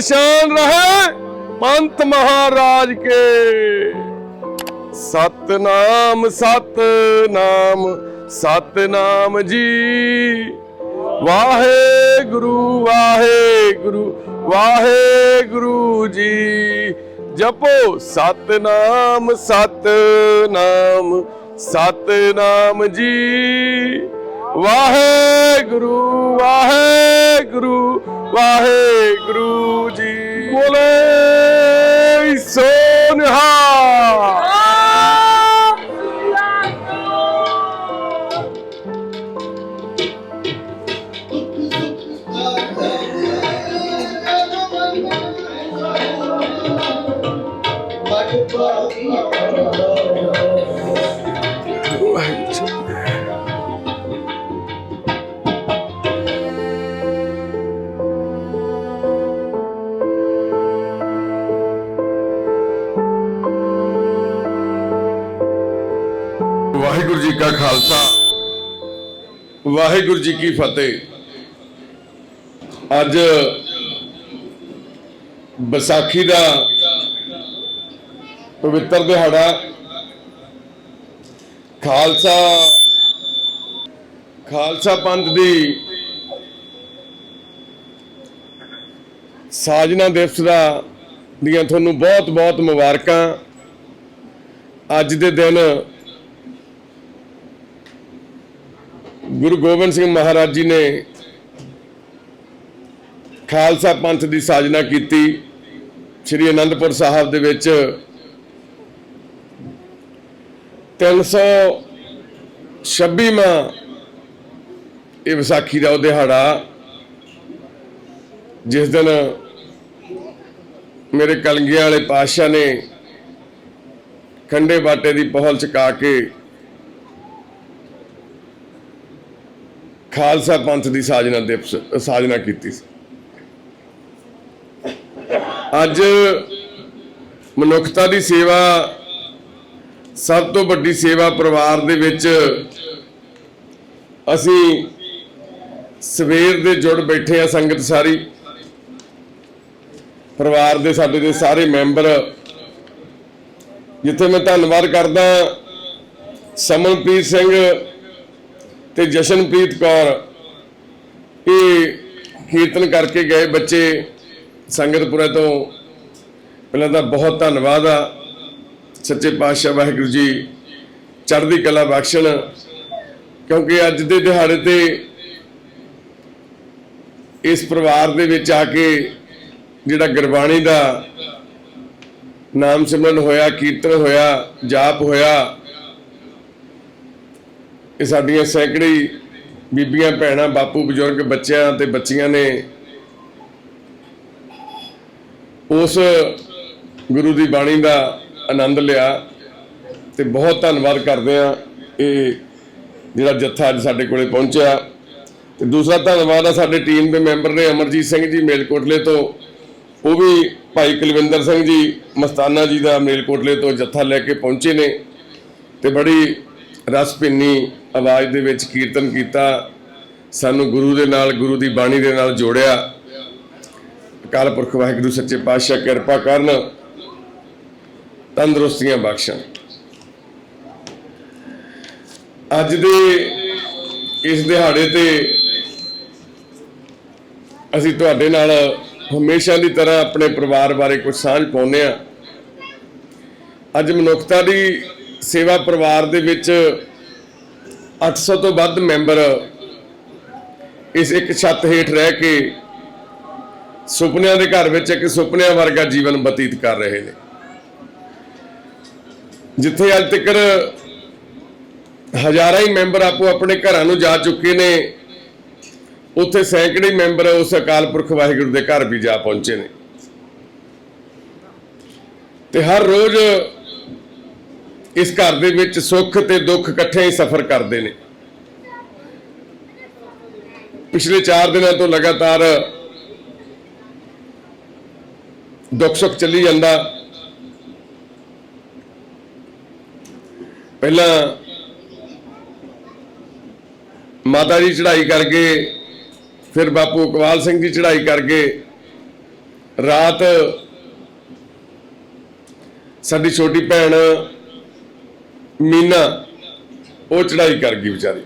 ਝੂਲ ਨਿਸ਼ਾਨ ਰਹੇ ਪੰਥ ਮਹਾਰਾਜ ਕੇ। ਸਤਨਾਮ ਸਤਨਾਮ ਸਤਨਾਮ ਜੀ। ਵਾਹਿਗੁਰੂ ਵਾਹਿਗੁਰੂ ਵਾਹਿਗੁਰੂ ਜੀ। ਜਪੋ ਸਤਨਾਮ ਸਤਨਾਮ ਸਤਨਾਮ ਜੀ। ਵਾਹਿਗੁਰੂ ਵਾਹਿਗੁਰੂ ਵਾਹਿਗੁਰੂ ਜੀ ਵਾਹਿਗੁਰੂ ਜੀ ਕੀ ਫਤਿਹ। ਅੱਜ ਵਿਸਾਖੀ ਦਾ ਪਵਿੱਤਰ ਦਿਹਾੜਾ ਖਾਲਸਾ ਖਾਲਸਾ ਪੰਥ ਦੀ ਸਾਜਨਾ ਦਿਵਸ ਦਾ ਦੀਆਂ ਤੁਹਾਨੂੰ ਬਹੁਤ ਬਹੁਤ ਮੁਬਾਰਕਾਂ। ਅੱਜ ਦੇ ਦਿਨ ਗੁਰੂ ਗੋਬਿੰਦ ਸਿੰਘ ਮਹਾਰਾਜ ਜੀ ਨੇ ਖਾਲਸਾ ਪੰਥ ਦੀ ਸਾਜਨਾ ਕੀਤੀ, ਸ੍ਰੀ ਅਨੰਦਪੁਰ ਸਾਹਿਬ ਦੇ ਵਿੱਚ। 326ਵਾਂ ਇਹ ਵਿਸਾਖੀ ਦਾ ਉਹ ਦਿਹਾੜਾ, ਜਿਸ ਦਿਨ ਮੇਰੇ ਕਲਗੀਆਂ ਵਾਲੇ ਪਾਤਸ਼ਾਹ ਨੇ ਖੰਡੇ ਬਾਟੇ ਦੀ ਪਹਲ ਚਕਾ ਕੇ ਖਾਲਸਾ ਪੰਥ ਦੀ ਸਾਜਨਾ ਦਿਵਸ, ਸਾਜਨਾ ਕੀਤੀ ਸੀ। ਅੱਜ ਮਨੁੱਖਤਾ ਦੀ ਸੇਵਾ, ਸਭ ਤੋਂ ਵੱਡੀ ਸੇਵਾ ਪਰਿਵਾਰ ਦੇ ਵਿੱਚ ਅਸੀਂ ਸਵੇਰ ਦੇ ਜੁੜ ਬੈਠੇ ਆ ਸੰਗਤ ਸਾਰੀ। ਪਰਿਵਾਰ ਦੇ ਸਾਡੇ ਦੇ ਸਾਰੇ ਮੈਂਬਰ। ਜਿੱਥੇ ਮੈਂ ਧੰਨਵਾਦ ਕਰਦਾ ਸਮਨਪ੍ਰੀਤ ਸਿੰਘ ਤੇ ਜਸ਼ਨਪ੍ਰੀਤ ਕੌਰ ਇਹ ਕੀਰਤਨ ਕਰਕੇ ਗਏ ਬੱਚੇ ਸੰਗਤਪੁਰਾ ਤੋਂ। ਪਹਿਲਾਂ ਤਾਂ ਬਹੁਤ ਧੰਨਵਾਦ ਆ ਸੱਚੇ ਪਾਤਸ਼ਾਹ ਵਾਹਿਗੁਰੂ ਜੀ, ਚੜ੍ਹਦੀ ਕਲਾ ਬਖਸ਼ਣ, ਕਿਉਂਕਿ ਅੱਜ ਦੇ ਦਿਹਾੜੇ ਤੇ ਇਸ ਪਰਿਵਾਰ ਦੇ ਵਿੱਚ ਆ ਕੇ ਜਿਹੜਾ ਗੁਰਬਾਣੀ ਦਾ ਨਾਮ ਸਿਮਰਨ ਹੋਇਆ, ਕੀਰਤਨ ਹੋਇਆ, ਜਾਪ ਹੋਇਆ ਇਹ ਸਾਡੀਆਂ ਸੈਂਕੜੀ ਬੀਬੀਆਂ, ਭੈਣਾਂ, ਬਾਪੂ, ਬਜ਼ੁਰਗ, ਬੱਚਿਆਂ ਤੇ ਬੱਚੀਆਂ ਨੇ ਉਸ ਗੁਰੂ ਦੀ ਬਾਣੀ ਦਾ ਆਨੰਦ ਲਿਆ ਤੇ ਬਹੁਤ ਧੰਨਵਾਦ ਕਰਦੇ ਆ ਇਹ ਜਿਹੜਾ ਜੱਥਾ ਅੱਜ ਸਾਡੇ ਕੋਲੇ ਪਹੁੰਚਿਆ। ਤੇ ਦੂਸਰਾ ਧੰਨਵਾਦ ਆ ਸਾਡੇ ਟੀਮ ਦੇ ਮੈਂਬਰ ਨੇ ਅਮਰਜੀਤ ਸਿੰਘ ਜੀ ਮੇਲਕੋਟਲੇ ਤੋਂ, ਉਹ ਵੀ ਭਾਈ ਕੁਲਵਿੰਦਰ ਸਿੰਘ ਜੀ ਮਸਤਾਨਾ ਜੀ ਦਾ ਮੇਲਕੋਟਲੇ ਤੋਂ ਜੱਥਾ ਲੈ ਕੇ ਪਹੁੰਚੇ ਨੇ ਤੇ ਬੜੀ ਰਸ ਭਿੰਨੀ ਆਵਾਜ਼ ਦੇ ਵਿੱਚ ਕੀਰਤਨ ਕੀਤਾ, ਸਾਨੂੰ ਗੁਰੂ ਦੇ ਨਾਲ, ਗੁਰੂ ਦੀ ਬਾਣੀ ਦੇ ਨਾਲ ਜੋੜਿਆ। ਅਕਾਲ ਪੁਰਖ ਵਾਹਿਗੁਰੂ, ਸੱਚੇ ਪਾਤਸ਼ਾਹ, ਕਿਰਪਾ ਕਰਨ, ਤੰਦਰੁਸਤੀਆਂ ਬਖਸ਼ਣ। ਅੱਜ ਦੇ ਇਸ ਦਿਹਾੜੇ ਤੇ ਅਸੀਂ ਤੁਹਾਡੇ ਨਾਲ ਹਮੇਸ਼ਾ ਦੀ ਤਰ੍ਹਾਂ ਆਪਣੇ ਪਰਿਵਾਰ ਬਾਰੇ ਕੁਝ ਸਾਂਝ ਪਾਉਂਦੇ ਆ ਅੱਜ ਮਨੁੱਖਤਾ ਦੀ ਸੇਵਾ ਪਰਿਵਾਰ ਦੇ ਵਿੱਚ 800 ਤੋਂ ਵੱਧ ਮੈਂਬਰ ਇਸ ਇੱਕ ਛੱਤ ਹੇਠ ਰਹਿ ਕੇ ਸੁਪਨਿਆਂ ਦੇ ਘਰ ਵਿੱਚ ਇੱਕ ਸੁਪਨਿਆਂ ਵਰਗਾ ਜੀਵਨ ਬਤੀਤ ਕਰ ਰਹੇ ਨੇ। ਜਿੱਥੇ ਅੱਜ ਤੱਕ ਹਜ਼ਾਰਾਂ ਹੀ ਮੈਂਬਰ ਆਪੋ ਆਪਣੇ ਘਰਾਂ ਨੂੰ ਜਾ ਚੁੱਕੇ ਨੇ, ਉੱਥੇ ਸੈਂਕੜੇ ਮੈਂਬਰ ਉਸ ਅਕਾਲ ਪੁਰਖ ਵਾਹਿਗੁਰੂ ਦੇ ਘਰ ਵੀ ਜਾ ਪਹੁੰਚੇ ਨੇ। ਤੇ ਹਰ ਰੋਜ਼ ਇਸ ਘਰ ਦੇ ਵਿੱਚ ਸੁੱਖ ਤੇ ਦੁੱਖ ਇਕੱਠੇ ਹੀ ਸਫ਼ਰ ਕਰਦੇ ਨੇ। ਪਿਛਲੇ 4 ਦਿਨਾਂ ਤੋਂ ਲਗਾਤਾਰ ਦੁੱਖ ਸੁੱਖ ਚੱਲੀ ਜਾਂਦਾ। ਪਹਿਲਾਂ ਮਾਤਾ ਜੀ ਚੜ੍ਹਾਈ ਕਰਕੇ, ਫਿਰ ਬਾਪੂ ਇਕਬਾਲ ਸਿੰਘ ਜੀ ਚੜ੍ਹਾਈ ਕਰਕੇ ਰਾਤ ਸਾਡੀ ਛੋਟੀ ਭੈਣ ਮੀਨਾ, ਉਹ ਚੜਾਈ ਕਰ ਗਈ ਵਿਚਾਰੀ।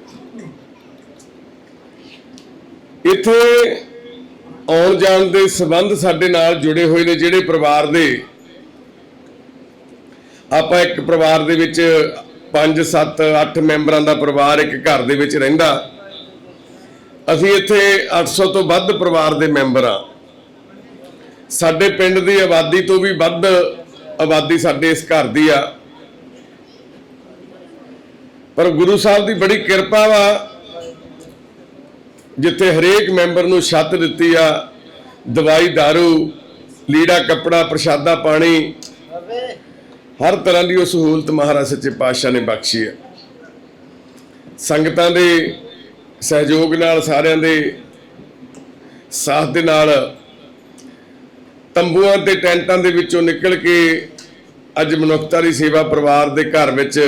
ਇੱਥੇ ਆਉਣ ਜਾਣ ਦੇ ਸਬੰਧ ਸਾਡੇ ਨਾਲ ਜੁੜੇ ਹੋਏ ਨੇ ਜਿਹੜੇ ਪਰਿਵਾਰ ਦੇ। ਆਪਾਂ ਇੱਕ ਪਰਿਵਾਰ ਦੇ ਵਿੱਚ 5 7 8 ਮੈਂਬਰਾਂ ਦਾ ਪਰਿਵਾਰ ਇੱਕ ਘਰ ਦੇ ਵਿੱਚ ਰਹਿੰਦਾ। ਅਸੀਂ ਇੱਥੇ 800 ਤੋਂ ਵੱਧ ਪਰਿਵਾਰ ਦੇ ਮੈਂਬਰ ਆ ਸਾਡੇ ਪਿੰਡ ਦੀ ਆਬਾਦੀ ਤੋਂ ਵੀ ਵੱਧ ਆਬਾਦੀ ਸਾਡੇ ਇਸ ਘਰ ਦੀ ਆ। ਪਰ ਗੁਰੂ ਸਾਹਿਬ ਦੀ ਬੜੀ ਕਿਰਪਾ ਵਾ, ਜਿੱਥੇ ਹਰੇਕ ਮੈਂਬਰ ਨੂੰ ਛੱਤ ਦਿੱਤੀ ਆ, ਦਵਾਈ, दारू, ਲੀੜਾ, ਕੱਪੜਾ, ਪ੍ਰਸ਼ਾਦਾ, ਪਾਣੀ, ਹਰ ਤਰ੍ਹਾਂ ਦੀ ਉਹ ਸਹੂਲਤ ਮਹਾਰਾਜ ਸੱਚੇ ਪਾਤਸ਼ਾਹ ਨੇ ਬਖਸ਼ੀ ਹੈ ਸੰਗਤਾਂ ਦੇ ਸਹਿਯੋਗ ਨਾਲ ਸਾਰਿਆਂ ਦੇ ਸਾਥ ਦੇ ਨਾਲ ਤੰਬੂਆਂ ਤੇ ਟੈਂਟਾਂ ਦੇ ਵਿੱਚੋਂ ਨਿਕਲ ਕੇ ਅੱਜ ਮਨੁੱਖਤਾ ਦੀ ਸੇਵਾ ਪਰਿਵਾਰ ਦੇ ਘਰ ਵਿੱਚ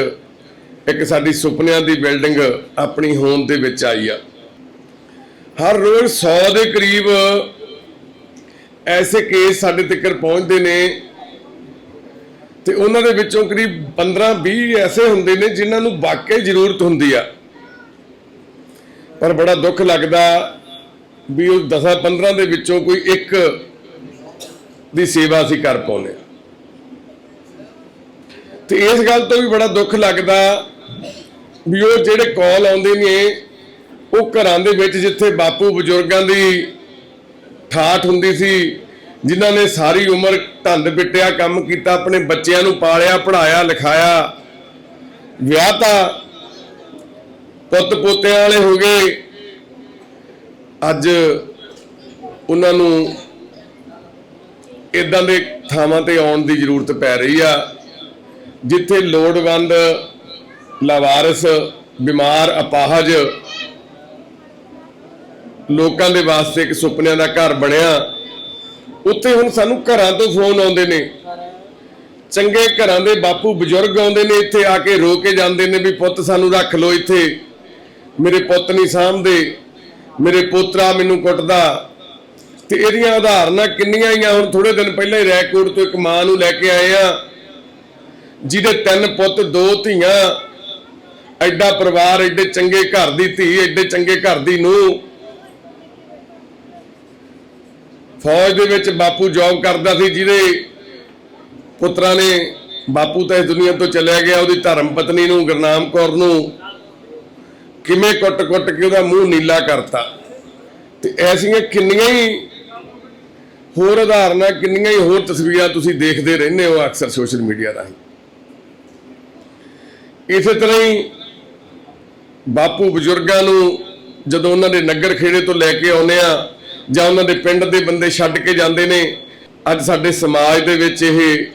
ਇੱਕ ਸਾਡੀ ਸੁਪਨਿਆਂ ਦੀ ਬਿਲਡਿੰਗ ਆਪਣੀ ਹੋਂਦ ਦੇ ਵਿੱਚ ਆਈ ਆ ਹਰ ਰੋਜ਼ 100 ਦੇ ਕਰੀਬ ਐਸੇ ਕੇਸ ਸਾਡੇ ਤੱਕ ਪਹੁੰਚਦੇ ਨੇ ਤੇ ਉਹਨਾਂ ਦੇ ਵਿੱਚੋਂ ਕਰੀਬ 15 20 ਐਸੇ ਹੁੰਦੇ ਨੇ ਜਿਨ੍ਹਾਂ ਨੂੰ ਵਾਕਈ ਜ਼ਰੂਰਤ ਹੁੰਦੀ ਆ ਪਰ ਬੜਾ ਦੁੱਖ ਲੱਗਦਾ ਵੀ ਉਹ 10 15 ਦੇ ਵਿੱਚੋਂ ਕੋਈ ਇੱਕ ਦੀ ਸੇਵਾ ਅਸੀਂ ਕਰ ਪਾਉਂਦੇ ਹਾਂ। ਤੇ ਇਸ ਗੱਲ ਤੋਂ ਵੀ ਬੜਾ ਦੁੱਖ ਲੱਗਦਾ ਵੀ ਉਹ ਜਿਹੜੇ ਕਾਲ ਆਉਂਦੇ ਨੇ, ਉਹ ਘਰਾਂ ਦੇ ਵਿੱਚ ਜਿੱਥੇ ਬਾਪੂ ਬਜ਼ੁਰਗਾਂ ਦੀ ਠਾਠ ਹੁੰਦੀ ਸੀ, ਜਿਨ੍ਹਾਂ ਨੇ ਸਾਰੀ ਉਮਰ ਧੰਦ ਪਿੱਟਿਆ, ਕੰਮ ਕੀਤਾ, ਆਪਣੇ ਬੱਚਿਆਂ ਨੂੰ ਪਾਲਿਆ ਪੜਾਇਆ ਲਿਖਾਇਆ ਵਿਆਹਤਾ ਪੁੱਤ ਪੋਤਿਆਂ ਵਾਲੇ ਹੋ ਗਏ। ਅੱਜ ਉਹਨਾਂ ਨੂੰ ਇਦਾਂ ਦੇ ਥਾਵਾਂ ਤੇ ਆਉਣ ਦੀ ਜ਼ਰੂਰਤ ਪੈ ਰਹੀ ਆ, ਜਿੱਥੇ ਲੋੜਵੰਦ ਲਾਵਾਰਸ, ਬਿਮਾਰ, ਅਪਾਹਜ ਲੋਕਾਂ ਦੇ ਵਾਸਤੇ ਇੱਕ ਸੁਪਨਿਆਂ ਦਾ ਘਰ ਬਣਿਆ। ਉੱਥੇ ਹੁਣ ਸਾਨੂੰ ਘਰਾਂ ਤੋਂ ਫੋਨ ਆਉਂਦੇ ਨੇ। ਚੰਗੇ ਘਰਾਂ ਦੇ ਬਾਪੂ ਬਜ਼ੁਰਗ ਆਉਂਦੇ ਨੇ ਇੱਥੇ, ਆ ਕੇ ਰੋ ਕੇ ਜਾਂਦੇ ਨੇ ਵੀ ਪੁੱਤ ਸਾਨੂੰ ਰੱਖ ਲਓ ਇੱਥੇ। ਮੇਰੇ ਪੁੱਤ ਨਹੀਂ ਸਾਂਭਦੇ, ਮੇਰੇ ਪੋਤਰਾ ਮੈਨੂੰ ਕੁੱਟਦਾ। ਤੇ ਇਹਦੀਆਂ ਉਦਾਹਰਨਾਂ ਕਿੰਨੀਆਂ ਹੀ ਆ ਹੁਣ ਥੋੜੇ ਦਿਨ ਪਹਿਲਾਂ ਹੀ ਰੈਕੋਰਡ ਤੋਂ ਇੱਕ ਮਾਂ ਨੂੰ ਲੈ ਕੇ ਆਏ ਆ, ਜਿਹਦੇ ਤਿੰਨ ਪੁੱਤ, ਦੋ ਧੀਆਂ ਐਡਾ ਪਰਿਵਾਰ, ਐਡੇ ਚੰਗੇ ਘਰ ਦੀ ਧੀ, ਐਡੇ ਚੰਗੇ ਘਰ ਦੀ ਨੂੰ ਫੌਜ ਦੇ ਵਿੱਚ ਬਾਪੂ ਜੌਬ ਕਰਦਾ ਸੀ, ਜਿਹਦੇ ਪੁੱਤਰਾਂ ਨੇ ਬਾਪੂ ਤਾਂ ਇਸ ਦੁਨੀਆ ਤੋਂ ਚਲਿਆ ਗਿਆ, ਉਹਦੀ ਧਰਮ ਪਤਨੀ ਨੂੰ ਗੁਰਨਾਮ ਕੌਰ ਨੂੰ ਕਿਵੇਂ ਕੁੱਟ-ਕੁੱਟ ਕੇ ਉਹਦਾ ਮੂੰਹ ਨੀਲਾ ਕਰਤਾ। ਤੇ ਐਸੀਆਂ ਕਿੰਨੀਆਂ ਹੀ ਹੋਰ ਉਦਾਹਰਨਾਂ, ਕਿੰਨੀਆਂ ਹੀ ਹੋਰ ਤਸਵੀਰਾਂ ਤੁਸੀਂ ਦੇਖਦੇ ਰਹਿੰਦੇ ਹੋ ਅਕਸਰ ਸੋਸ਼ਲ ਮੀਡੀਆ ਰਾਹੀਂ। ਇਸੇ ਤਰ੍ਹਾਂ ਹੀ ਬਾਪੂ ਬਜ਼ੁਰਗਾਂ ਨੂੰ ਜਦੋਂ ਉਹਨਾਂ ਦੇ ਨਗਰ ਖੇੜੇ ਤੋਂ ਲੈ ਕੇ ਆਉਂਦੇ ਆ ਜਾਂ ਉਹਨਾਂ ਦੇ ਪਿੰਡ ਦੇ ਬੰਦੇ ਛੱਡ ਕੇ ਜਾਂਦੇ ਨੇ, ਅੱਜ ਸਾਡੇ ਸਮਾਜ ਦੇ ਵਿੱਚ ਇਹ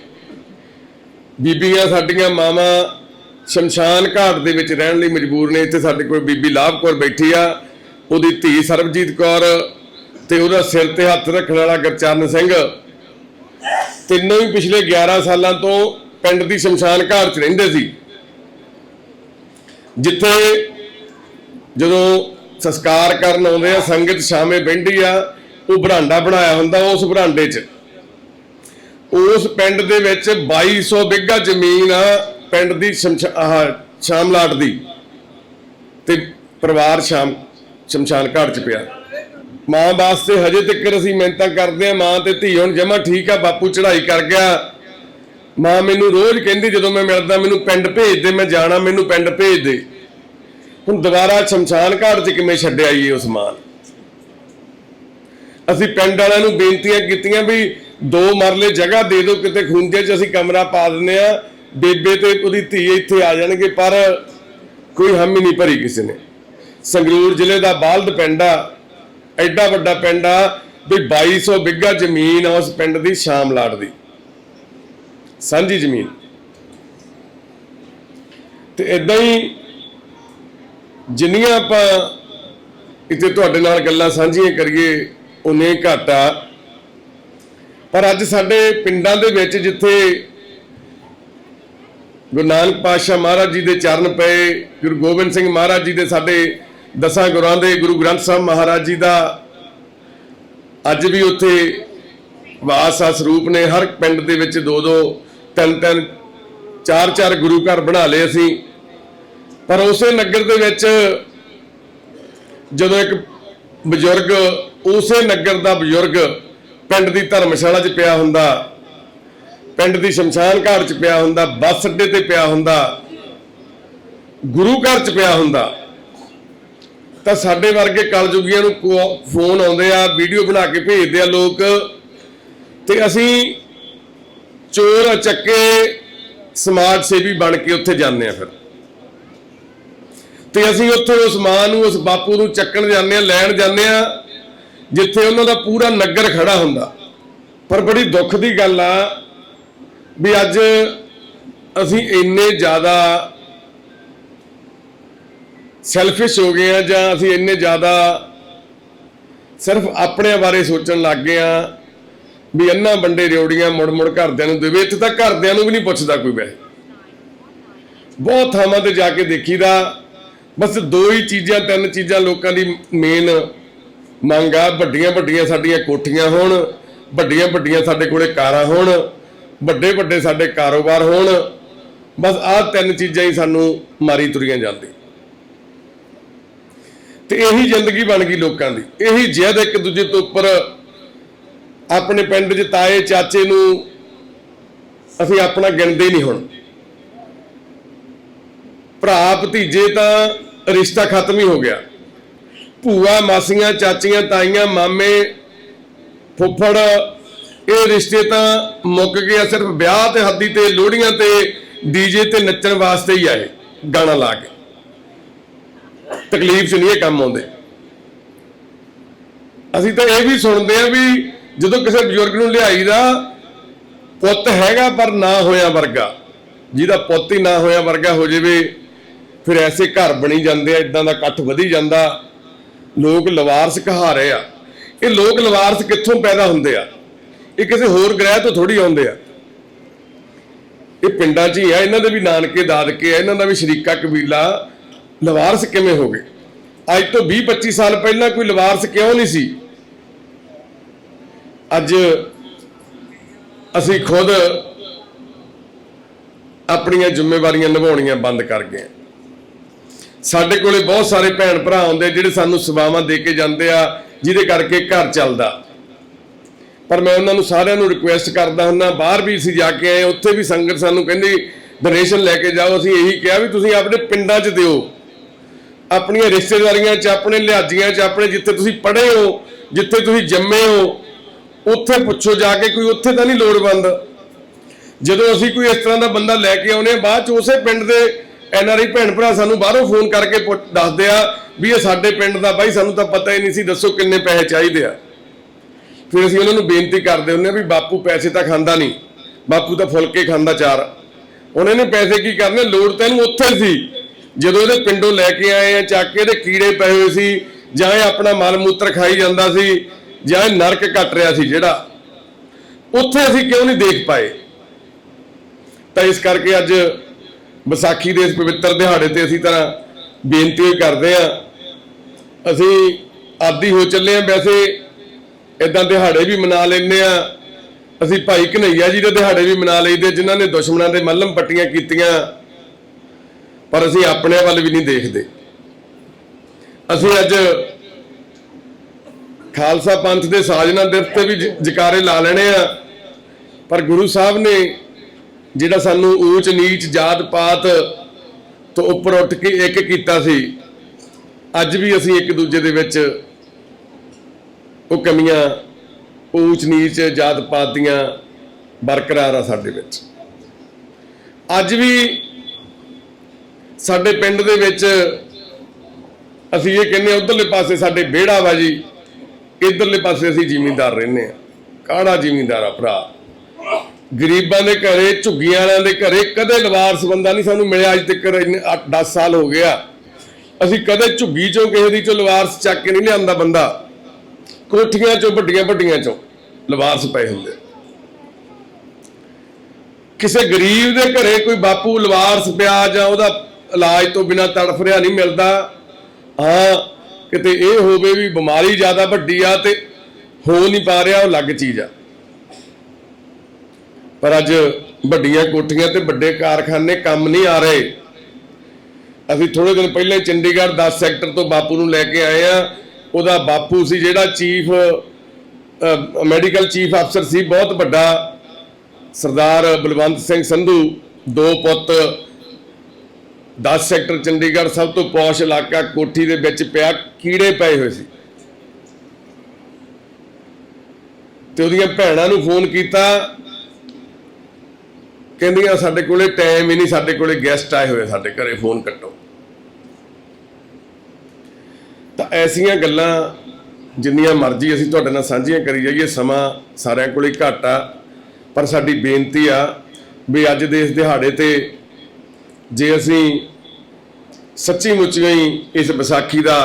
ਬੀਬੀਆਂ ਸਾਡੀਆਂ ਮਾਵਾਂ ਸ਼ਮਸ਼ਾਨ ਘਾਟ ਦੇ ਵਿੱਚ ਰਹਿਣ ਲਈ ਮਜਬੂਰ ਨੇ। ਇੱਥੇ ਸਾਡੇ ਕੋਲ ਬੀਬੀ ਲਾਭ ਕੌਰ ਬੈਠੀ ਆ। ਉਹਦੀ ਧੀ ਸਰਬਜੀਤ ਕੌਰ ਤੇ ਉਹਦਾ ਸਿਰ ਤੇ ਹੱਥ ਰੱਖਣ ਵਾਲਾ ਗੁਰਚਰਨ ਸਿੰਘ। ਤਿੰਨੋਂ ਹੀ ਪਿਛਲੇ 11 ਸਾਲਾਂ ਤੋਂ ਪਿੰਡ ਦੀ ਸ਼ਮਸ਼ਾਨ ਘਾਟ 'ਚ ਰਹਿੰਦੇ ਸੀ। ਜਿੱਥੇ ਜਦੋਂ ਸੰਸਕਾਰ ਕਰਨ ਆਉਂਦੇ ਆ, ਸੰਗਤ ਸ਼ਾਮੇ ਬੈਠੀ ਆ, ਉਹ ਬਰਾਂਡਾ ਬਣਾਇਆ ਹੁੰਦਾ ਉਸ ਬਰਾਂਡੇ 'ਚ। ਉਸ ਪਿੰਡ ਦੇ ਵਿੱਚ 2200 ਬਿੱਗਾ ਜ਼ਮੀਨ ਆ ਪਿੰਡ ਦੀ ਸ਼ਮਸ਼ਾ- ਆਹ ਸ਼ਾਮਲਾਟ ਦੀ। ਤੇ ਪਰਿਵਾਰ ਸ਼ਾਮ, ਸ਼ਮਸ਼ਾਨ ਘਾਟ 'ਚ ਪਿਆ। ਮਾਂ ਵਾਸਤੇ ਹਜੇ ਤੱਕ ਅਸੀਂ ਮਿਹਨਤਾਂ ਕਰਦੇ ਆ, ਮਾਂ ਤੇ ਧੀ ਹੁਣ ਜਮਾ ਠੀਕ ਆ, ਬਾਪੂ ਚੜ੍ਹਾਈ ਕਰ ਗਿਆ। ਮਾਂ ਮੈਨੂੰ ਰੋਜ਼ ਕਹਿੰਦੀ, ਜਦੋਂ ਮੈਂ ਮਿਲਦਾ, ਮੈਨੂੰ ਪਿੰਡ ਭੇਜ ਦੇ, ਮੈਂ ਜਾਣਾ, ਮੈਨੂੰ ਪਿੰਡ ਭੇਜ ਦੇ। ਹੁਣ ਦੁਬਾਰਾ ਸ਼ਮਸ਼ਾਨ ਘਾਟ 'ਚ ਕਿਵੇਂ ਛੱਡਿਆ ਈ ਉਸ ਮਾਂ ਅਸੀਂ ਪਿੰਡ ਵਾਲਿਆਂ ਨੂੰ ਬੇਨਤੀਆਂ ਕੀਤੀਆਂ ਵੀ ਦੋ ਮਰਲੇ ਜਗ੍ਹਾ ਦੇ ਦਿਓ, ਕਿਤੇ ਖੁੰਝੇ 'ਚ ਅਸੀਂ ਕਮਰਾ ਪਾ ਦਿੰਦੇ ਆ ਬੇਬੇ ਤੇ ਉਹਦੀ ਧੀ ਇੱਥੇ ਆ ਜਾਣਗੇ, ਪਰ ਕੋਈ ਹਾਮੀ ਨਹੀਂ ਭਰੀ ਕਿਸੇ ਨੇ। ਸੰਗਰੂਰ ਜ਼ਿਲ੍ਹੇ ਦਾ ਬਾਲਦ ਪਿੰਡ ਆ, ਐਡਾ ਵੱਡਾ ਪਿੰਡ ਆ, ਵੀ 2200 ਬਿੱਗਾ ਜ਼ਮੀਨ ਆ ਉਸ ਪਿੰਡ ਦੀ, ਸ਼ਾਮ ਸ਼ਾਮਲਾਟ ਦੀ। ਸਾਂਝੀ ਜ਼ਮੀਨ। ਤੇ ਇਦਾਂ ਹੀ ਜਿੰਨੀਆਂ ਆਪਾਂ ਇੱਥੇ ਤੁਹਾਡੇ ਨਾਲ ਗੱਲਾਂ ਸਾਂਝੀਆਂ ਕਰੀਏ ਉਨੇ ਘੱਟ ਆ। ਪਰ ਅੱਜ ਸਾਡੇ ਪਿੰਡਾਂ ਦੇ ਵਿੱਚ ਜਿੱਥੇ ਗੁਰੂ ਨਾਨਕ ਪਾਤਸ਼ਾਹ ਮਹਾਰਾਜ ਜੀ ਦੇ ਚਰਨ ਪਏ, ਗੁਰੂ ਗੋਬਿੰਦ ਸਿੰਘ ਮਹਾਰਾਜ ਜੀ ਦੇ ਸਾਡੇ ਦਸਾਂ ਗੁਰਾਂ ਦੇ, ਗੁਰੂ ਗ੍ਰੰਥ ਸਾਹਿਬ ਮਹਾਰਾਜ ਜੀ ਦਾ ਅੱਜ ਵੀ ਉੱਥੇ ਵਾਸ ਆ, ਸਰੂਪ ਨੇ। ਹਰ ਪਿੰਡ ਦੇ ਵਿੱਚ ਦੋ ਦੋ ਤਿੰਨ ਤਿੰਨ ਚਾਰ ਚਾਰ ਗੁਰੂ ਘਰ ਬਣਾ ਲਏ ਅਸੀਂ। ਪਰ ਉਸੇ ਨਗਰ ਦੇ ਵਿੱਚ ਜਦੋਂ ਇੱਕ ਬਜ਼ੁਰਗ, ਉਸੇ ਨਗਰ ਦਾ ਬਜ਼ੁਰਗ ਪਿੰਡ ਦੀ ਧਰਮਸ਼ਾਲਾ 'ਚ ਪਿਆ ਹੁੰਦਾ, ਪਿੰਡ ਦੀ ਸ਼ਮਸ਼ਾਨ ਘਾਟ 'ਚ ਪਿਆ ਹੁੰਦਾ, ਬੱਸ ਅੱਡੇ ਤੇ ਪਿਆ ਹੁੰਦਾ, ਗੁਰੂ ਘਰ 'ਚ ਪਿਆ ਹੁੰਦਾ, ਤਾਂ ਸਾਡੇ ਵਰਗੇ ਕਲਯੁਗੀਆਂ ਨੂੰ ਕੋ- ਫੋਨ ਆਉਂਦੇ ਆ, ਵੀਡੀਓ ਬਣਾ ਕੇ ਭੇਜਦੇ ਆ ਲੋਕ, ਤੇ ਅਸੀਂ ਚੋਰ ਚੱਕੇ ਸਮਾਜ ਸੇਵੀ ਬਣ ਕੇ ਉੱਥੇ ਜਾਂਦੇ ਆ ਫਿਰ। ਤੇ ਅਸੀਂ ਉੱਥੇ ਉਸ ਮਾਂ ਨੂੰ, ਉਸ ਬਾਪੂ ਨੂੰ ਚੱਕਣ ਜਾਂਦੇ ਆ ਲੈਣ ਜਾਂਦੇ ਆ ਜਿੱਥੇ ਉਹਨਾਂ ਦਾ ਪੂਰਾ ਨਗਰ ਖੜਾ ਹੁੰਦਾ। ਪਰ ਬੜੀ ਦੁੱਖ ਦੀ ਗੱਲ ਆ ਵੀ ਅੱਜ ਅਸੀਂ ਇੰਨੇ ਜ਼ਿਆਦਾ ਸੈਲਫਿਸ਼ ਹੋ ਗਏ ਆ ਜਾਂ ਅਸੀਂ ਇੰਨੇ ਜ਼ਿਆਦਾ ਸਿਰਫ ਆਪਣੇ ਬਾਰੇ ਸੋਚਣ ਲੱਗ ਗਏ ਆ ਵੀ ਇੰਨਾ ਬੰਡੇ ਰਿਉੜੀਆਂ ਮੁੜ ਮੁੜ ਘਰਦਿਆਂ ਨੂੰ ਦੇਵੇ, ਇੱਥੇ ਤਾਂ ਘਰਦਿਆਂ ਨੂੰ ਵੀ ਨਹੀਂ ਪੁੱਛਦਾ ਕੋਈ ਵੈਸੇ। ਬਹੁਤ ਥਾਵਾਂ ਤੇ ਜਾ ਕੇ ਦੇਖੀਦਾ। ਬਸ ਦੋ ਹੀ ਚੀਜ਼ਾਂ, ਤਿੰਨ ਚੀਜ਼ਾਂ ਲੋਕਾਂ ਦੀ ਮੇਨ ਮੰਗ ਆ, ਵੱਡੀਆਂ ਵੱਡੀਆਂ ਸਾਡੀਆਂ ਕੋਠੀਆਂ ਹੋਣ, ਵੱਡੀਆਂ ਵੱਡੀਆਂ ਸਾਡੇ ਕੋਲੇ ਕਾਰਾਂ ਹੋਣ, ਵੱਡੇ ਵੱਡੇ ਸਾਡੇ ਕਾਰੋਬਾਰ ਹੋਣ, ਬਸ ਆਹ ਤਿੰਨ ਚੀਜ਼ਾਂ ਹੀ ਸਾਨੂੰ ਮਾਰੀ ਤੁਰੀਆਂ ਜਾਂਦੀ ਤੇ ਇਹੀ ਜ਼ਿੰਦਗੀ ਬਣ ਗਈ ਲੋਕਾਂ ਦੀ। ਇਹੀ ਜਿੱਦ ਇੱਕ ਦੂਜੇ ਤੋਂ ਉੱਪਰ ਆਪਣੇ ਪਿੰਡ 'ਚ ਤਾਏ, ਚਾਚੇ ਨੂੰ ਅਸੀਂ ਆਪਣਾ ਗਿਣਦੇ ਨਹੀਂ ਹੁਣ। ਭਰਾ ਭਤੀਜੇ ਤਾਂ ਰਿਸ਼ਤਾ ਖਤਮ ਹੀ ਹੋ ਗਿਆ। ਭੂਆ, ਮਾਸੀਆਂ, ਚਾਚੀਆਂ, ਤਾਈਆਂ, ਮਾਮੇ, ਫੁੱਫੜ, ਇਹ ਰਿਸ਼ਤੇ ਤਾਂ ਮੁੱਕ ਗਿਆ ਸਿਰਫ ਵਿਆਹ ਤੇ ਹੱਦੀ ਤੇ ਲੋਹੜੀਆਂ ਤੇ ਡੀਜੇ ਤੇ ਨੱਚਣ ਵਾਸਤੇ ਹੀ ਆਏ, ਗਾਣਾ ਲਾ ਕੇ। ਤਕਲੀਫ 'ਚ ਨਹੀਂ ਇਹ ਕੰਮ ਆਉਂਦੇ। ਅਸੀਂ ਤਾਂ ਇਹ ਵੀ ਸੁਣਦੇ ਆ ਵੀ ਜਦੋਂ ਕਿਸੇ ਬਜ਼ੁਰਗ ਨੂੰ ਲਿਆਈਦਾ, ਪੁੱਤ ਹੈਗਾ ਪਰ ਨਾ ਹੋਇਆ ਵਰਗਾ, ਜਿਹਦਾ ਪੁੱਤ ਹੀ ਨਾ ਹੋਇਆ ਵਰਗਾ ਹੋ ਜਾਵੇ ਫਿਰ ਐਸੇ ਘਰ ਬਣੀ ਜਾਂਦੇ ਆ ਇਦਾਂ ਦਾ ਇਕੱਠ ਵਧੀ ਜਾਂਦਾ। ਲੋਕ ਲਵਾਰਸ ਕਹਾ ਰਹੇ ਆ। ਇਹ ਲੋਕ ਲਵਾਰਸ ਕਿੱਥੋਂ ਪੈਦਾ ਹੁੰਦੇ ਆ? ਇਹ ਕਿਸੇ ਹੋਰ ਗ੍ਰਹਿ ਤੋਂ ਥੋੜੀ ਆਉਂਦੇ ਆ। ਇਹ ਪਿੰਡਾਂ 'ਚ ਹੀ ਆ, ਇਹਨਾਂ ਦੇ ਵੀ ਨਾਨਕੇ ਦਾਦਕੇ ਆ, ਇਹਨਾਂ ਦਾ ਵੀ ਸ਼ਰੀਕਾ ਕਬੀਲਾ। ਲਵਾਰਸ ਕਿਵੇਂ ਹੋ ਗਏ? ਅੱਜ ਤੋਂ 20 25 ਸਾਲ ਪਹਿਲਾਂ ਕੋਈ ਲਵਾਰਸ ਕਿਉਂ ਨਹੀਂ ਸੀ? ਅੱਜ ਅਸੀਂ ਖੁਦ ਆਪਣੀਆਂ ਜ਼ਿੰਮੇਵਾਰੀਆਂ ਨਿਭਾਉਣੀਆਂ ਬੰਦ ਕਰ ਗਏ ਸਾਡੇ ਕੋਲੇ ਬਹੁਤ ਸਾਰੇ ਭੈਣ ਭਰਾ ਆਉਂਦੇ ਜਿਹੜੇ ਸਾਨੂੰ ਸੇਵਾਵਾਂ ਦੇ ਕੇ ਜਾਂਦੇ ਆ, ਜਿਹਦੇ ਕਰਕੇ ਘਰ ਚੱਲਦਾ। ਪਰ ਮੈਂ ਉਹਨਾਂ ਨੂੰ ਸਾਰਿਆਂ ਨੂੰ ਰਿਕੁਐਸਟ ਕਰਦਾ ਹੁੰਦਾ, ਬਾਹਰ ਵੀ ਅਸੀਂ ਜਾ ਕੇ ਆਏ, ਉੱਥੇ ਵੀ ਸੰਗਤ ਸਾਨੂੰ ਕਹਿੰਦੀ ਡੋਨੇਸ਼ਨ ਲੈ ਕੇ ਜਾਓ। ਅਸੀਂ ਇਹੀ ਕਿਹਾ ਵੀ ਤੁਸੀਂ ਆਪਣੇ ਪਿੰਡਾਂ 'ਚ ਦਿਓ। ਆਪਣੀਆਂ ਰਿਸ਼ਤੇਦਾਰੀਆਂ 'ਚ, ਆਪਣੇ ਲਿਹਾਜ਼ੀਆਂ 'ਚ, ਆਪਣੇ ਜਿੱਥੇ ਤੁਸੀਂ ਪੜ੍ਹੇ ਹੋ, ਜਿੱਥੇ ਤੁਸੀਂ ਜੰਮੇ ਹੋ, ਉੱਥੇ ਪੁੱਛੋ ਜਾ ਕੇ ਕੋਈ ਉੱਥੇ ਤਾਂ ਨਹੀਂ ਲੋੜਵੰਦ। ਜਦੋਂ ਅਸੀਂ ਕੋਈ ਇਸ ਤਰ੍ਹਾਂ ਦਾ ਬੰਦਾ ਲੈ ਕੇ ਆਉਨੇ ਬਾਅਦ 'ਚ ਉਸੇ ਪਿੰਡ ਦੇ ਐਨਆਰਆਈ ਭੈਣ ਭਰਾ ਸਾਨੂੰ ਬਾਹਰੋਂ ਫੋਨ ਕਰਕੇ ਪੁੱਛ- ਦੱਸਦੇ ਆ ਵੀ ਇਹ ਸਾਡੇ ਪਿੰਡ ਦਾ ਬਾਈ, ਸਾਨੂੰ ਤਾਂ ਪਤਾ ਹੀ ਨਹੀਂ ਸੀ, ਦੱਸੋ ਕਿੰਨੇ ਪੈਸੇ ਚਾਹੀਦੇ ਆ। ਫਿਰ ਅਸੀਂ ਉਹਨਾਂ ਨੂੰ ਬੇਨਤੀ ਕਰਦੇ ਹੁੰਦੇ ਆ ਵੀ ਬਾਪੂ ਪੈਸੇ ਤਾਂ ਖਾਂਦਾ ਨਹੀਂ, ਬਾਪੂ ਤਾਂ ਫੁਲਕੇ ਖਾਂਦਾ ਚਾਰ। ਉਹਨਾਂ ਨੇ ਪੈਸੇ ਕੀ ਕਰਨੇ, ਲੋੜ ਤਾਂ ਇਹਨੂੰ ਉੱਥੇ ਸੀ। ਜਦੋਂ ਇਹਦੇ ਪਿੰਡੋਂ ਲੈ ਕੇ ਆਏ ਆ, ਚੱਕ ਕੇ ਇਹਦੇ ਕੀੜੇ ਪਏ ਹੋਏ ਸੀ, ਜਾਂ ਇਹ ਆਪਣਾ ਮਲ ਮੂਤਰ ਖਾਈ ਜਾਂਦਾ ਸੀ, ਜਾਂ ਇਹ ਨਰਕ ਕੱਟ ਰਿਹਾ ਸੀ ਜਿਹੜਾ, ਉੱਥੇ ਅਸੀਂ ਕਿਉਂ ਨਹੀਂ ਦੇਖ ਪਾਏ? ਤਾਂ ਇਸ ਕਰਕੇ ਅੱਜ ਵਿਸਾਖੀ ਦੇ ਇਸ ਪਵਿੱਤਰ ਦਿਹਾੜੇ ਤੇ ਅਸੀਂ ਤਾਂ ਬੇਨਤੀ ਕਰਦੇ ਆ ਅਸੀਂ ਆਦੀ ਹੋ ਚੱਲੇ ਆ ਵੈਸੇ ਇਦਾਂ ਦਿਹਾੜੇ ਵੀ ਮਨਾ ਲੈਂਦੇ ਆ ਅਸੀਂ ਭਾਈ ਕਨਈਆ ਜੀ ਦੇ ਦਿਹਾੜੇ ਵੀ ਮਨਾ ਲਈਦੇ, ਜਿਨ੍ਹਾਂ ਨੇ ਦੁਸ਼ਮਣਾਂ ਦੇ ਮੱਲਮ ਪੱਟੀਆਂ ਕੀਤੀਆਂ। ਪਰ ਅਸੀਂ ਆਪਣੇ ਵੱਲ ਵੀ ਨਹੀਂ ਦੇਖਦੇ। ਅਸੀਂ ਅੱਜ ਖਾਲਸਾ ਪੰਥ ਦੇ ਸਾਜਨਾ ਦਿਵਸ ਤੇ ਵੀ ਜਕਾਰੇ ਲਾ ਲੈਣੇ ਆ ਪਰ ਗੁਰੂ ਸਾਹਿਬ ਨੇ ਜਿਹੜਾ ਸਾਨੂੰ ਊਚ, ਨੀਚ, ਜਾਤ, ਪਾਤ ਤੋਂ ਉੱਪਰ ਉੱਠ ਕੇ ਇੱਕ ਕੀਤਾ ਸੀ, ਅੱਜ ਵੀ ਅਸੀਂ ਇੱਕ ਦੂਜੇ ਦੇ ਵਿੱਚ ਉਹ ਕਮੀਆਂ ਊਚ, ਨੀਚ, ਜਾਤ, ਪਾਤ ਦੀਆਂ ਬਰਕਰਾਰ ਆ ਸਾਡੇ ਵਿੱਚ। ਅੱਜ ਵੀ ਸਾਡੇ ਪਿੰਡ ਦੇ ਵਿੱਚ ਅਸੀਂ ਇਹ ਕਹਿੰਦੇ ਉਧਰਲੇ ਪਾਸੇ ਸਾਡੇ ਵਿਹੜਾ ਵਾ ਜੀ, ਇਧਰਲੇ ਪਾਸੇ ਅਸੀਂ ਜ਼ਿਮੀਂਦਾਰ ਰਹਿੰਦੇ ਆ ਕਾੜਾ ਜ਼ਿਮੀਂਦਾਰ ਆ ਭਰਾ? ਗਰੀਬਾਂ ਦੇ ਘਰੇ, ਝੁੱਗੀਆਂ ਵਾਲਿਆਂ ਦੇ ਘਰੇ ਕਦੇ ਲਵਾਰਸ ਬੰਦਾ ਨਹੀਂ ਸਾਨੂੰ ਮਿਲਿਆ ਅੱਜ ਤੱਕ 10 ਸਾਲ ਹੋ ਗਿਆ ਅਸੀਂ ਕਦੇ ਝੁੱਗੀ ਚੋਂ, ਕਿਸੇ ਦੀ ਚੋਂ ਲਵਾਰਸ ਚੱਕ ਕੇ ਨਹੀਂ ਲਿਆਂਦਾ ਬੰਦਾ। ਕੋਠੀਆਂ ਚੋਂ, ਵੱਡੀਆਂ ਵੱਡੀਆਂ ਚੋਂ ਲਵਾਰਸ ਪਏ ਹੁੰਦੇ। ਕਿਸੇ ਗਰੀਬ ਦੇ ਘਰੇ ਕੋਈ ਬਾਪੂ ਲਵਾਰਸ ਪਿਆ ਜਾਂ ਉਹਦਾ ਇਲਾਜ ਤੋਂ ਬਿਨਾ ਤੜਫ ਰਿਹਾ ਨਹੀਂ ਮਿਲਦਾ, ਹਾਂ, ਕਿਤੇ ਇਹ ਹੋਵੇ ਵੀ ਬਿਮਾਰੀ ਜ਼ਿਆਦਾ ਵੱਡੀ ਆ ਤੇ ਹੋ ਨਹੀਂ ਪਾ ਰਿਹਾ, ਉਹ ਅਲੱਗ ਚੀਜ਼ ਆ। ਪਰ ਅੱਜ ਵੱਡੀਆਂ ਕੋਠੀਆਂ ਤੇ ਵੱਡੇ ਕਾਰਖਾਨੇ ਕੰਮ ਨਹੀਂ ਆ ਰਹੇ। ਅਸੀਂ ਥੋੜੇ ਦਿਨ ਪਹਿਲਾਂ ਚੰਡੀਗੜ੍ਹ 10 ਸੈਕਟਰ ਤੋਂ ਬਾਪੂ ਨੂੰ ਲੈ ਕੇ ਆਏ ਆ ਉਹਦਾ ਬਾਪੂ ਸੀ ਜਿਹੜਾ ਚੀਫ ਮੈਡੀਕਲ ਚੀਫ ਅਫਸਰ ਸੀ, ਬਹੁਤ ਵੱਡਾ। ਸਰਦਾਰ ਬਲਵੰਤ ਸਿੰਘ ਸੰਧੂ, ਦੋ ਪੁੱਤ। 10 ਸੈਕਟਰ ਚੰਡੀਗੜ੍ਹ ਸਭ ਤੋਂ ਪੌਸ਼ ਇਲਾਕਾ ਕੋਠੀ ਦੇ ਵਿੱਚ ਪਿਆ, ਕੀੜੇ ਪਏ ਹੋਏ ਸੀ। ਤੇ ਉਹਦੀਆਂ ਭੈਣਾਂ ਨੂੰ ਫੋਨ ਕੀਤਾ ਕਹਿੰਦੀਆਂ ਸਾਡੇ ਕੋਲੇ ਟਾਈਮ ਹੀ ਨਹੀਂ, ਸਾਡੇ ਕੋਲੇ ਗੈਸਟ ਆਏ ਹੋਏ, ਸਾਡੇ ਘਰੇ ਫੋਨ ਕੱਟੋ। ਤਾਂ ਐਸੀਆਂ ਗੱਲਾਂ ਜਿੰਨੀਆਂ ਮਰਜ਼ੀ ਅਸੀਂ ਤੁਹਾਡੇ ਨਾਲ ਸਾਂਝੀਆਂ ਕਰੀ ਜਾਈਏ, ਸਮਾਂ ਸਾਰਿਆਂ ਕੋਲੇ ਘੱਟ ਆ। ਪਰ ਸਾਡੀ ਬੇਨਤੀ ਆ ਵੀ ਅੱਜ ਦੇ ਇਸ ਦਿਹਾੜੇ ਤੇ ਜੇ ਅਸੀਂ ਸੱਚੀ ਮੁੱਚੀ ਹੀ ਇਸ ਵਿਸਾਖੀ ਦਾ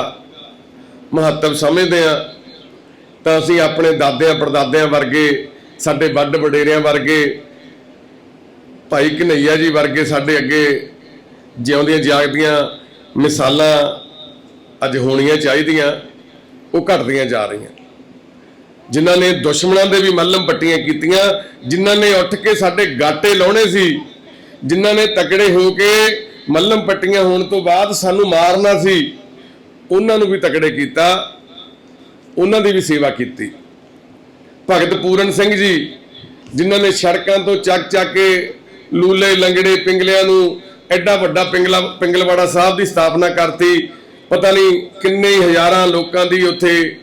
ਮਹੱਤਵ ਸਮਝਦੇ ਆ ਤਾਂ ਅਸੀਂ ਆਪਣੇ ਦਾਦਿਆਂ ਪੜਦਾਦਿਆਂ ਵਰਗੇ, ਸਾਡੇ ਵੱਡ ਵਡੇਰਿਆਂ ਵਰਗੇ ਭਾਈ ਕਨਈਆ ਜੀ ਵਰਗੇ ਸਾਡੇ ਅੱਗੇ ਜਿਉਂਦੀਆਂ ਜਾਗਦੀਆਂ ਮਿਸਾਲਾਂ ਅੱਜ ਹੋਣੀਆਂ ਚਾਹੀਦੀਆਂ, ਉਹ ਘਟਦੀਆਂ ਜਾ ਰਹੀਆਂ। ਜਿਨ੍ਹਾਂ ਨੇ ਦੁਸ਼ਮਣਾਂ ਦੇ ਵੀ ਮੱਲਮ ਪੱਟੀਆਂ ਕੀਤੀਆਂ, ਜਿਨ੍ਹਾਂ ਨੇ ਉੱਠ ਕੇ ਸਾਡੇ ਗਾਟੇ ਲਾਉਣੇ ਸੀ, ਜਿਨ੍ਹਾਂ ਨੇ ਤਕੜੇ ਹੋ ਕੇ ਮੱਲਮ ਪੱਟੀਆਂ ਹੋਣ ਤੋਂ ਬਾਅਦ ਸਾਨੂੰ ਮਾਰਨਾ ਸੀ, ਉਹਨਾਂ ਨੂੰ ਵੀ ਤਕੜੇ ਕੀਤਾ, ਉਹਨਾਂ ਦੀ ਵੀ ਸੇਵਾ ਕੀਤੀ। ਭਗਤ ਪੂਰਨ ਸਿੰਘ ਜੀ, ਜਿਨ੍ਹਾਂ ਨੇ ਸੜਕਾਂ ਤੋਂ ਚੱਕ ਚੱਕ ਕੇ ਲੂਲੇ, ਲੰਗੜੇ, ਪਿੰਗਲਿਆਂ ਨੂੰ ਐਡਾ ਵੱਡਾ ਪਿੰਗਲਾ ਪਿੰਗਲਵਾੜਾ ਸਾਹਿਬ ਦੀ ਸਥਾਪਨਾ ਕਰਤੀ। ਪਤਾ ਨਹੀਂ ਕਿੰਨੇ ਹੀ ਹਜ਼ਾਰਾਂ ਲੋਕਾਂ ਦੀ ਉੱਥੇ,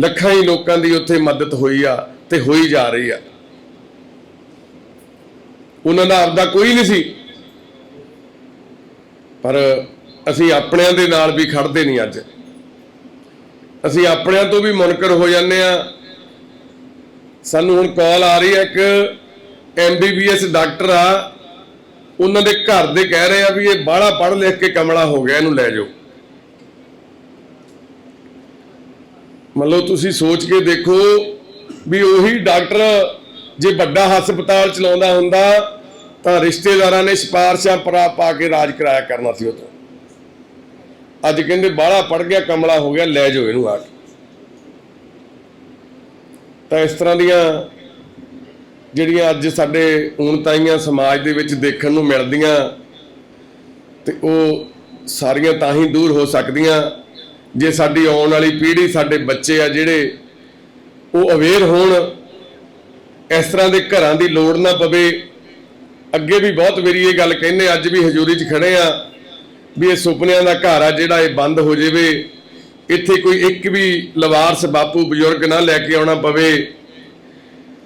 ਲੱਖਾਂ ਹੀ ਲੋਕਾਂ ਦੀ ਉੱਥੇ ਮਦਦ ਹੋਈ ਆ ਤੇ ਹੋਈ ਜਾ ਰਹੀ ਆ। ਉਹਨਾਂ ਦਾ ਆਪਦਾ ਕੋਈ ਨਹੀਂ ਸੀ। ਪਰ ਅਸੀਂ ਆਪਣਿਆਂ ਦੇ ਨਾਲ ਵੀ ਖੜਦੇ ਨਹੀਂ ਅੱਜ। ਅਸੀਂ ਆਪਣਿਆਂ ਤੋਂ ਵੀ ਮੁਨਕਰ ਹੋ ਜਾਂਦੇ ਆ ਸਾਨੂੰ ਹੁਣ ਕਾਲ ਆ ਰਹੀ ਹੈ ਇੱਕ ਐਮਬੀਬੀਐਸ ਡਾਕਟਰ ਆ, ਉਹਨਾਂ ਦੇ ਘਰ ਦੇ ਕਹਿ ਰਹੇ ਆ ਵੀ ਇਹ ਬਾਹਲਾ ਪੜ੍ਹ ਲਿਖ ਕੇ ਕਮਲਾ ਹੋ ਗਿਆ, ਇਹਨੂੰ ਲੈ ਜਾਓ। ਮੰਨ ਤੁਸੀਂ ਸੋਚ ਕੇ ਦੇਖੋ ਵੀ ਉਹੀ ਡਾਕਟਰ ਜੇ ਵੱਡਾ ਹਸਪਤਾਲ ਚਲਾਉਂਦਾ ਹੁੰਦਾ, ਤਾਂ ਰਿਸ਼ਤੇਦਾਰਾਂ ਨੇ ਸਿਫਾਰਸ਼ਾਂ ਪਰਾ ਪਾ ਕੇ ਰਾਜ ਕਰਾਇਆ ਕਰਨਾ ਸੀ ਉਹ ਤੋਂ ਅੱਜ ਕਹਿੰਦੇ ਬਾਹਲਾ ਪੜ ਗਿਆ, ਕਮਲਾ ਹੋ ਗਿਆ, ਲੈ ਜਾਓ ਇਹਨੂੰ ਆ ਕੇ। ਤਾਂ ਇਸ ਤਰ੍ਹਾਂ ਦੀਆਂ ਜਿਹੜੀਆਂ ਅੱਜ ਸਾਡੇ ਊਣਤਾਈਆਂ ਸਮਾਜ ਦੇ ਵਿੱਚ ਦੇਖਣ ਨੂੰ ਮਿਲਦੀਆਂ ਤੇ ਉਹ ਸਾਰੀਆਂ ਤਾਂ ਹੀ ਦੂਰ ਹੋ ਸਕਦੀਆਂ। ਜੇ ਸਾਡੀ ਆਉਣ ਵਾਲੀ ਪੀੜ੍ਹੀ ਸਾਡੇ ਬੱਚੇ ਆ ਜਿਹੜੇ ਉਹ ਅਵੇਅਰ ਹੋਣ, ਇਸ ਤਰ੍ਹਾਂ ਦੇ ਘਰਾਂ ਦੀ ਲੋੜ ਨਾ ਪਵੇ। ਅੱਗੇ ਵੀ ਬਹੁਤ ਵਾਰੀ ਇਹ ਗੱਲ ਕਹਿੰਦੇ, ਅੱਜ ਵੀ ਹਜ਼ੂਰੀ 'ਚ ਖੜੇ ਆ ਵੀ ਇਹ ਸੁਪਨਿਆਂ ਦਾ ਘਰ ਆ ਜਿਹੜਾ ਇਹ ਬੰਦ ਹੋ ਜਾਵੇ। ਇੱਥੇ ਕੋਈ ਇੱਕ ਵੀ ਲਵਾਰਸ ਬਾਪੂ ਬਜ਼ੁਰਗ ਨਾ ਲੈ ਕੇ ਆਉਣਾ ਪਵੇ।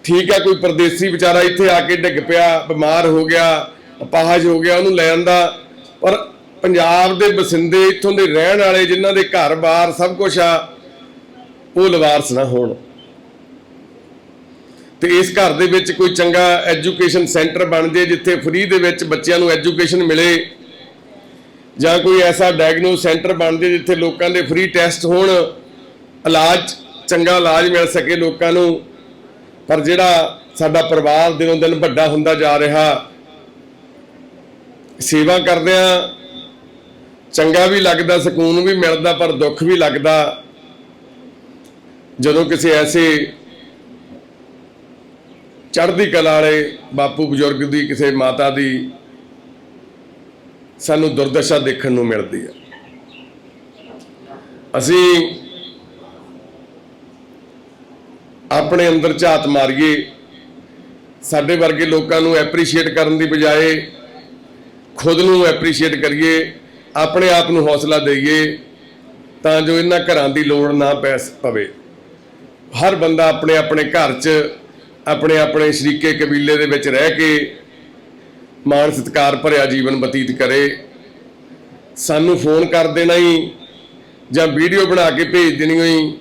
ਠੀਕ ਆ ਕੋਈ ਪਰਦੇਸੀ ਵਿਚਾਰਾ ਇੱਥੇ ਆ ਕੇ ਡਿੱਗ ਪਿਆ, ਬਿਮਾਰ ਹੋ ਗਿਆ, ਅਪਾਹਜ ਹੋ ਗਿਆ, ਉਹਨੂੰ ਲੈਣ ਦਾ ਪਰ ਪੰਜਾਬ ਦੇ ਬਸਿੰਦੇ ਇੱਥੋਂ ਦੇ ਰਹਿਣ ਵਾਲੇ ਜਿਨ੍ਹਾਂ ਦੇ ਘਰ-ਬਾਰ ਸਭ ਕੁਝ ਆ, ਉਹ ਲਵਾਰਸ ਨਾ ਹੋਣ। ਤੇ ਇਸ ਘਰ ਦੇ ਵਿੱਚ ਕੋਈ ਚੰਗਾ ਐਜੂਕੇਸ਼ਨ ਸੈਂਟਰ ਬਣ ਜੇ, ਜਿੱਥੇ ਫ੍ਰੀ ਦੇ ਵਿੱਚ ਬੱਚਿਆਂ ਨੂੰ ਐਜੂਕੇਸ਼ਨ ਮਿਲੇ, ਜਾਂ ਕੋਈ ਐਸਾ ਡਾਇਗਨੋਸ ਸੈਂਟਰ ਬਣ ਜੇ, ਜਿੱਥੇ ਲੋਕਾਂ ਦੇ ਫ੍ਰੀ ਟੈਸਟ ਹੋਣ, ਇਲਾਜ, ਚੰਗਾ ਇਲਾਜ ਮਿਲ ਸਕੇ ਲੋਕਾਂ ਨੂੰ। ਪਰ ਜਿਹੜਾ ਸਾਡਾ ਪਰਿਵਾਰ ਦਿਨੋਂ ਦਿਨ ਵੱਡਾ ਹੁੰਦਾ ਜਾ ਰਿਹਾ, ਸੇਵਾ ਕਰਦਿਆਂ ਚੰਗਾ ਵੀ ਲੱਗਦਾ, ਸਕੂਨ ਵੀ ਮਿਲਦਾ, ਪਰ ਦੁੱਖ ਵੀ ਲੱਗਦਾ। ਜਦੋਂ ਕਿਸੇ ਐਸੇ ਚੜ੍ਹਦੀ ਕਲਾ ਵਾਲੇ ਬਾਪੂ ਬਜ਼ੁਰਗ ਦੀ, ਕਿਸੇ ਮਾਤਾ ਦੀ ਸਾਨੂੰ ਦੁਰਦਸ਼ਾ ਦੇਖਣ ਨੂੰ ਮਿਲਦੀ ਹੈ। ਅਸੀਂ ਆਪਣੇ ਅੰਦਰ ਝਾਤ ਮਾਰੀਏ। ਸਾਡੇ ਵਰਗੇ ਲੋਕਾਂ ਨੂੰ ਐਪਰੀਸ਼ੀਏਟ ਕਰਨ ਦੀ ਬਜਾਏ ਖੁਦ ਨੂੰ ਐਪਰੀਸ਼ੀਏਟ ਕਰੀਏ, ਆਪਣੇ ਆਪ ਨੂੰ ਹੌਸਲਾ ਦਈਏ ਤਾਂ ਜੋ ਇਹਨਾਂ ਘਰਾਂ ਦੀ ਲੋੜ ਨਾ ਪੈ ਪਵੇ। ਹਰ ਬੰਦਾ ਆਪਣੇ ਆਪਣੇ ਘਰ 'ਚ, ਆਪਣੇ ਆਪਣੇ ਸ਼ਰੀਕੇ ਕਬੀਲੇ ਦੇ ਵਿੱਚ ਰਹਿ ਕੇ ਮਾਣ ਸਤਿਕਾਰ ਭਰਿਆ ਜੀਵਨ ਬਤੀਤ ਕਰੇ। ਸਾਨੂੰ ਫੋਨ ਕਰ ਦੇਣਾ ਹੀ ਜਾਂ ਵੀਡੀਓ ਬਣਾ ਕੇ ਭੇਜ ਦੇਣੀ ਹੋਈ,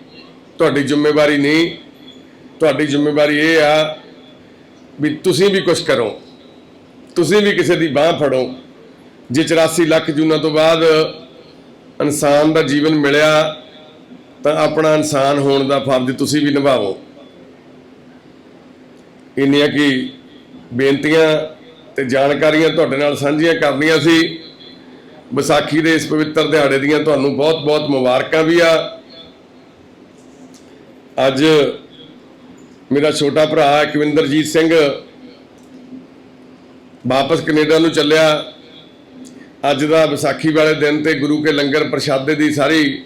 ਤੁਹਾਡੀ ਜ਼ਿੰਮੇਵਾਰੀ ਨਹੀਂ। ਤੁਹਾਡੀ ਜ਼ਿੰਮੇਵਾਰੀ ਇਹ ਆ ਵੀ ਤੁਸੀਂ ਵੀ ਕੁਝ ਕਰੋ। ਤੁਸੀਂ ਵੀ ਕਿਸੇ ਦੀ ਬਾਹ ਫੜੋ। ਜੇ 84 ਲੱਖ ਜੂਨਾਂ ਤੋਂ ਬਾਅਦ ਇਨਸਾਨ ਦਾ ਜੀਵਨ ਮਿਲਿਆ, ਤਾਂ ਆਪਣਾ ਇਨਸਾਨ ਹੋਣ ਦਾ ਫਰਜ਼ ਤੁਸੀਂ ਵੀ ਨਿਭਾਵੋ ਇੰਨੀਆਂ ਕੀ ਬੇਨਤੀਆਂ ਤੇ ਜਾਣਕਾਰੀਆਂ ਤੁਹਾਡੇ ਨਾਲ ਸਾਂਝੀਆਂ ਕਰਨੀਆਂ ਸੀ। ਵਿਸਾਖੀ ਦੇ ਇਸ ਪਵਿੱਤਰ ਦਿਹਾੜੇ ਦੀਆਂ ਤੁਹਾਨੂੰ ਬਹੁਤ-ਬਹੁਤ ਮੁਬਾਰਕਾਂ ਵੀ ਆ। ਅੱਜ ਮੇਰਾ ਛੋਟਾ ਭਰਾ ਕਵਿੰਦਰਜੀਤ ਸਿੰਘ ਵਾਪਸ ਕੈਨੇਡਾ ਨੂੰ ਚੱਲਿਆ। ਅੱਜ ਦਾ ਵਿਸਾਖੀ ਵਾਲੇ ਦਿਨ ਤੇ ਗੁਰੂ ਕੇ ਲੰਗਰ ਪ੍ਰਸ਼ਾਦੇ ਦੀ ਸਾਰੀ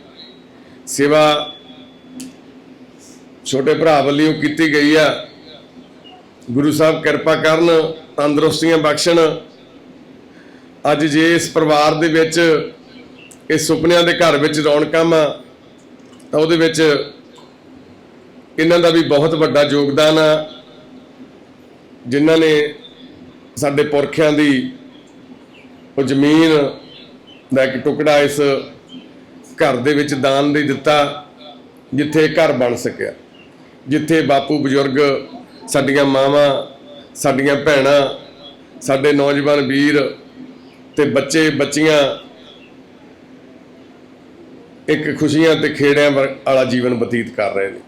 ਸੇਵਾ ਛੋਟੇ ਭਰਾ ਵੱਲੋਂ ਕੀਤੀ ਗਈ ਆ। ਗੁਰੂ ਸਾਹਿਬ ਕਿਰਪਾ ਕਰਨ, ਤੰਦਰੁਸਤੀਆਂ ਬਖਸ਼ਣ। ਅੱਜ ਜੇ ਇਸ ਪਰਿਵਾਰ ਦੇ ਵਿੱਚ, ਇਸ ਸੁਪਨਿਆਂ ਦੇ ਘਰ ਵਿੱਚ ਰੌਣਕਾਂ ਆ ਤਾਂ ਉਹਦੇ ਵਿੱਚ ਇਹਨਾਂ ਦਾ ਵੀ ਬਹੁਤ ਵੱਡਾ ਯੋਗਦਾਨ ਆ, ਜਿਨ੍ਹਾਂ ਨੇ ਸਾਡੇ ਪੁਰਖਿਆਂ ਦੀ ਉਹ ਜ਼ਮੀਨ ਦਾ ਇੱਕ ਟੁਕੜਾ ਇਸ ਘਰ ਦੇ ਵਿੱਚ ਦਾਨ ਦੇ ਦਿੱਤਾ, ਜਿੱਥੇ ਘਰ ਬਣ ਸਕਿਆ। ਜਿੱਥੇ ਬਾਪੂ ਬਜ਼ੁਰਗ ਸਾਡੀਆਂ ਮਾਵਾਂ, ਸਾਡੀਆਂ ਭੈਣਾਂ, ਸਾਡੇ ਨੌਜਵਾਨ ਵੀਰ ਤੇ ਬੱਚੇ, ਬੱਚੀਆਂ ਇੱਕ ਖੁਸ਼ੀਆਂ ਤੇ ਖੇੜਿਆਂ ਵਰ- ਵਾਲਾ ਜੀਵਨ ਬਤੀਤ ਕਰ ਰਹੇ ਨੇ।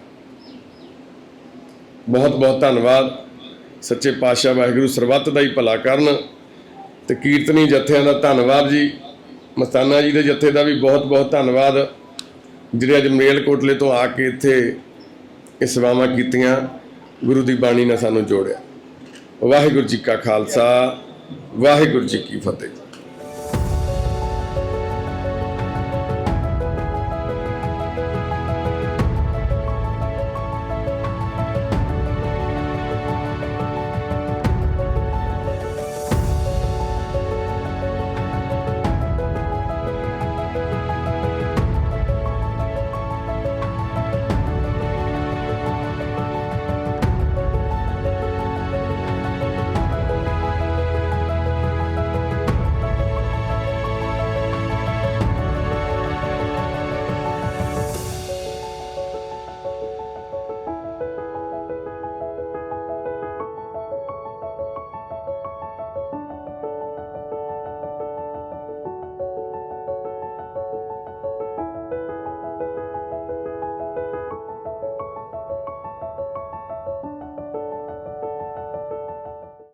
ਬਹੁਤ ਬਹੁਤ ਧੰਨਵਾਦ। ਸੱਚੇ ਪਾਤਸ਼ਾਹ ਵਾਹਿਗੁਰੂ ਸਰਬੱਤ ਦਾ ਹੀ ਭਲਾ ਕਰਨ ਤੇ ਕੀਰਤਨੀ ਜਥਿਆਂ ਦਾ ਧੰਨਵਾਦ ਜੀ। ਮਸਤਾਨਾ ਜੀ ਦੇ ਜਥੇ ਦਾ ਵੀ ਬਹੁਤ ਬਹੁਤ ਧੰਨਵਾਦ, ਜਿਹੜੇ ਅੱਜ ਮੇਲਕੋਟਲੇ ਤੋਂ ਆ ਕੇ ਇੱਥੇ ਇਹ ਸੇਵਾਵਾਂ ਕੀਤੀਆਂ, ਗੁਰੂ ਦੀ ਬਾਣੀ ਨਾਲ ਸਾਨੂੰ ਜੋੜਿਆ। ਵਾਹਿਗੁਰੂ ਜੀ ਕਾ ਖਾਲਸਾ, ਵਾਹਿਗੁਰੂ ਜੀ ਕੀ ਫਤਿਹ।